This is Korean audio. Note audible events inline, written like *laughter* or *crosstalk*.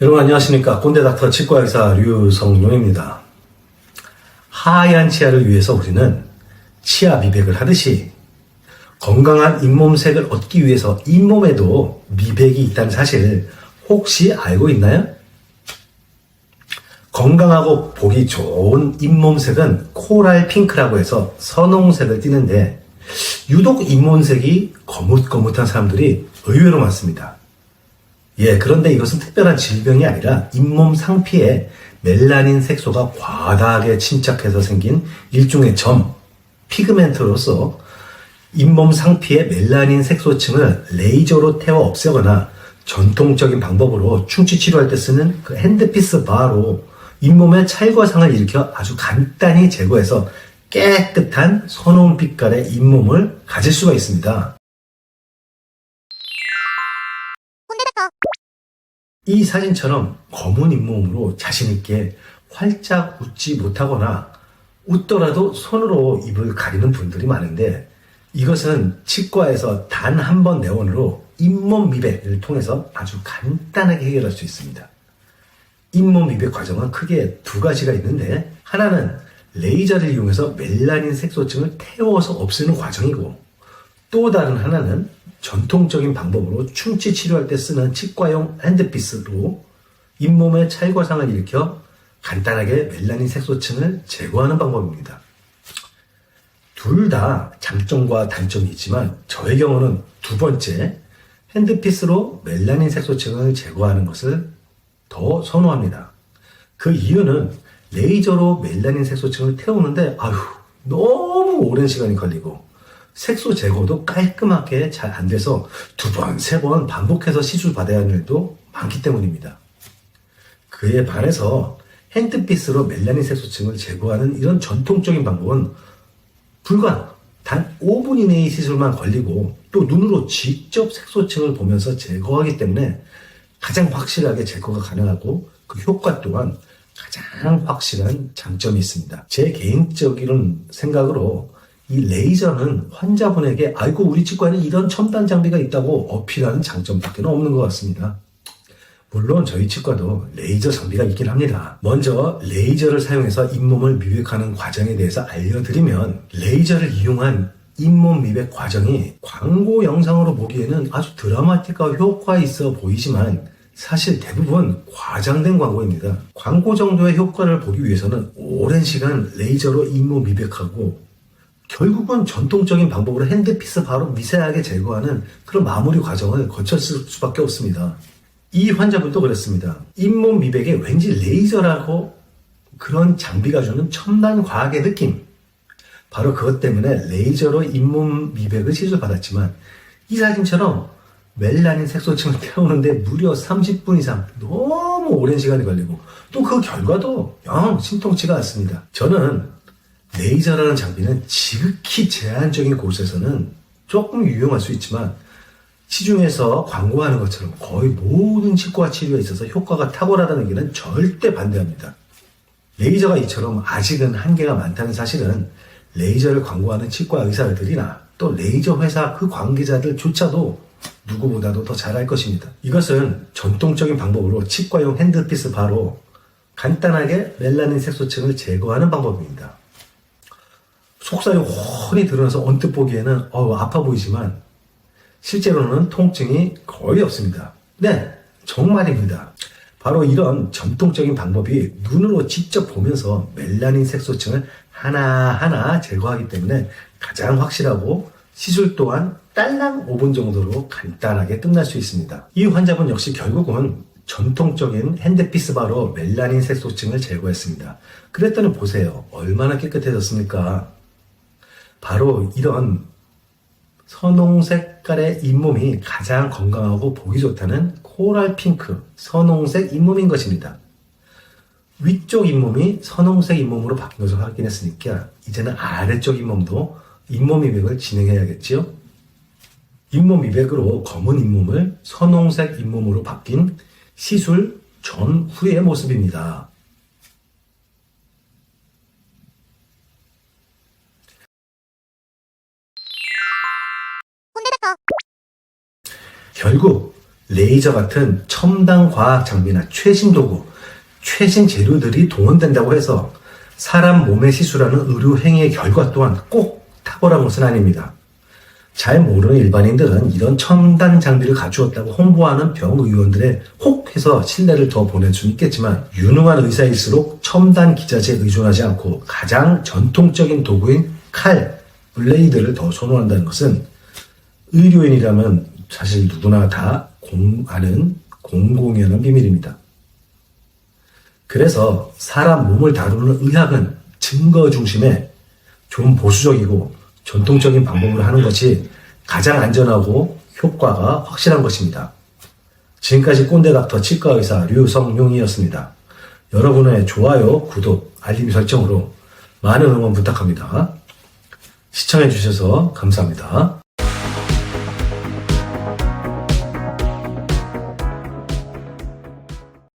여러분 안녕하십니까 꼰대 닥터 치과의사 류성룡입니다. 하얀 치아를 위해서 우리는 치아 미백을 하듯이 건강한 잇몸색을 얻기 위해서 잇몸에도 미백이 있다는 사실을 혹시 알고 있나요? 건강하고 보기 좋은 잇몸색은 코랄 핑크라고 해서 선홍색을 띠는데 유독 잇몸색이 거뭇거뭇한 사람들이 의외로 많습니다. 예, 그런데 이것은 특별한 질병이 아니라 잇몸 상피에 멜라닌 색소가 과다하게 침착해서 생긴 일종의 점, 피그멘트로서 잇몸 상피의 멜라닌 색소층을 레이저로 태워 없애거나 전통적인 방법으로 충치 치료할 때 쓰는 그 핸드피스 바로 잇몸의 찰과상을 일으켜 아주 간단히 제거해서 깨끗한 선홍 빛깔의 잇몸을 가질 수가 있습니다. 이 사진처럼 검은 잇몸으로 자신있게 활짝 웃지 못하거나 웃더라도 손으로 입을 가리는 분들이 많은데 이것은 치과에서 단 한 번 내원으로 잇몸 미백을 통해서 아주 간단하게 해결할 수 있습니다. 잇몸 미백 과정은 크게 두 가지가 있는데 하나는 레이저를 이용해서 멜라닌 색소층을 태워서 없애는 과정이고 또 다른 하나는 전통적인 방법으로 충치 치료할 때 쓰는 치과용 핸드피스로 잇몸의 찰과상을 일으켜 간단하게 멜라닌 색소층을 제거하는 방법입니다. 둘 다 장점과 단점이 있지만 저의 경우는 두 번째 핸드피스로 멜라닌 색소층을 제거하는 것을 더 선호합니다. 그 이유는 레이저로 멜라닌 색소층을 태우는데 아휴 너무 오랜 시간이 걸리고 색소 제거도 깔끔하게 잘 안 돼서 두 번, 세 번 반복해서 시술 받아야 하는 일도 많기 때문입니다. 그에 반해서 핸드피스로 멜라닌 색소층을 제거하는 이런 전통적인 방법은 불과 단 5분 이내의 시술만 걸리고 또 눈으로 직접 색소층을 보면서 제거하기 때문에 가장 확실하게 제거가 가능하고 그 효과 또한 가장 확실한 장점이 있습니다. 제 개인적인 생각으로 이 레이저는 환자분에게 아이고 우리 치과에는 이런 첨단 장비가 있다고 어필하는 장점밖에 없는 것 같습니다. 물론 저희 치과도 레이저 장비가 있긴 합니다. 먼저 레이저를 사용해서 잇몸을 미백하는 과정에 대해서 알려드리면 레이저를 이용한 잇몸 미백 과정이 광고 영상으로 보기에는 아주 드라마틱하고 효과 있어 보이지만 사실 대부분 과장된 광고입니다. 광고 정도의 효과를 보기 위해서는 오랜 시간 레이저로 잇몸 미백하고 결국은 전통적인 방법으로 핸드피스 바로 미세하게 제거하는 그런 마무리 과정을 거쳤을 수밖에 없습니다. 이 환자분도 그랬습니다. 잇몸 미백에 왠지 레이저라고 그런 장비가 주는 첨단 과학의 느낌. 바로 그것 때문에 레이저로 잇몸 미백을 시술받았지만 이 사진처럼 멜라닌 색소층을 *laughs* 태우는데 무려 30분 이상 너무 오랜 시간이 걸리고 또 그 결과도 영 심통치가 않습니다. 저는 레이저라는 장비는 지극히 제한적인 곳에서는 조금 유용할 수 있지만 시중에서 광고하는 것처럼 거의 모든 치과 치료에 있어서 효과가 탁월하다는 얘기는 절대 반대합니다. 레이저가 이처럼 아직은 한계가 많다는 사실은 레이저를 광고하는 치과 의사들이나 또 레이저 회사 그 관계자들조차도 누구보다도 더잘알 것입니다. 이것은 전통적인 방법으로 치과용 핸드피스 바로 간단하게 멜라닌 색소층을 제거하는 방법입니다. 속살이 훤히 드러나서 언뜻 보기에는 어 아파 보이지만 실제로는 통증이 거의 없습니다. 네, 정말입니다. 바로 이런 전통적인 방법이 눈으로 직접 보면서 멜라닌 색소층을 하나하나 제거하기 때문에 가장 확실하고 시술 또한 딸랑 5분 정도로 간단하게 끝날 수 있습니다. 이 환자분 역시 결국은 전통적인 핸드피스 바로 멜라닌 색소층을 제거했습니다. 그랬더니 보세요. 얼마나 깨끗해졌습니까? 바로 이런 선홍 색깔의 잇몸이 가장 건강하고 보기 좋다는 코랄 핑크 선홍색 잇몸인 것입니다. 위쪽 잇몸이 선홍색 잇몸으로 바뀐 것을 확인했으니까 이제는 아래쪽 잇몸도 잇몸 미백을 진행해야겠지요. 잇몸 미백으로 검은 잇몸을 선홍색 잇몸으로 바뀐 시술 전후의 모습입니다. 결국 레이저 같은 첨단 과학 장비나 최신 도구, 최신 재료들이 동원된다고 해서 사람 몸에 시술하는 의료 행위의 결과 또한 꼭 탁월한 것은 아닙니다. 잘 모르는 일반인들은 이런 첨단 장비를 갖추었다고 홍보하는 병의원들의 혹해서 신뢰를 더 보낼 수는 있겠지만 유능한 의사일수록 첨단 기자재에 의존하지 않고 가장 전통적인 도구인 칼, 블레이드를 더 선호한다는 것은 의료인이라면 사실 누구나 다 공, 아는 공공연한 비밀입니다. 그래서 사람 몸을 다루는 의학은 증거 중심에 좀 보수적이고 전통적인 방법으로 하는 것이 가장 안전하고 효과가 확실한 것입니다. 지금까지 꼰대 닥터 치과 의사 류성용이었습니다. 여러분의 좋아요, 구독, 알림 설정으로 많은 응원 부탁합니다. 시청해주셔서 감사합니다.